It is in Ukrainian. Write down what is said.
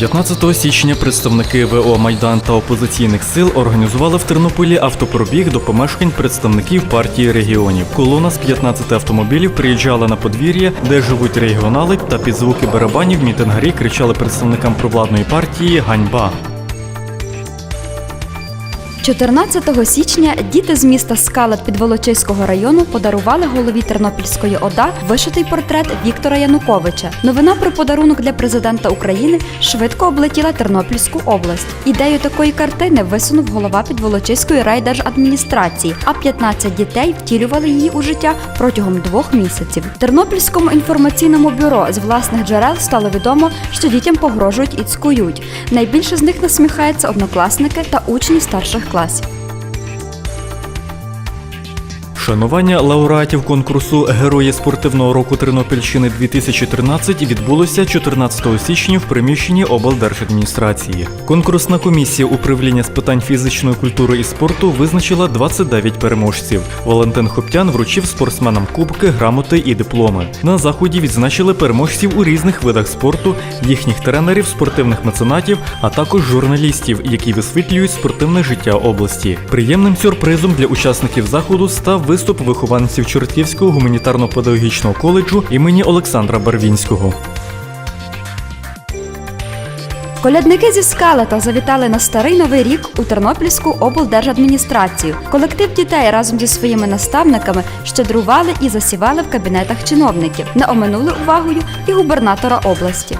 15 січня представники ВО Майдан та опозиційних сил організували в Тернополі автопробіг до помешкань представників партії регіонів. Колона з 15 автомобілів приїжджала на подвір'я, де живуть регіонали, та під звуки барабанів мітингарі кричали представникам провладної партії Ганьба. 14 січня діти з міста Скалат Підволочиського району подарували голові Тернопільської ОДА вишитий портрет Віктора Януковича. Новина про подарунок для президента України швидко облетіла Тернопільську область. Ідею такої картини висунув голова Підволочиської райдержадміністрації, а 15 дітей втілювали її у життя протягом двох місяців. Тернопільському інформаційному бюро з власних джерел стало відомо, що дітям погрожують і цькують. Найбільше з них насміхаються однокласники та учні старших класів. Шанування лауреатів конкурсу Герої спортивного року Тернопільщини 2013 відбулося 14 січня в приміщенні облдержадміністрації. Конкурсна комісія управління з питань фізичної культури і спорту визначила 29 переможців. Валентин Хоптян вручив спортсменам кубки, грамоти і дипломи. На заході відзначили переможців у різних видах спорту, їхніх тренерів, спортивних меценатів, а також журналістів, які висвітлюють спортивне життя області. Приємним сюрпризом для учасників заходу став виступ вихованців Чортківського гуманітарно-педагогічного коледжу імені Олександра Барвінського. Колядники зі Скалета завітали на старий новий рік у Тернопільську облдержадміністрацію. Колектив дітей разом зі своїми наставниками щедрували і засівали в кабінетах чиновників. Не оминули увагою і губернатора області.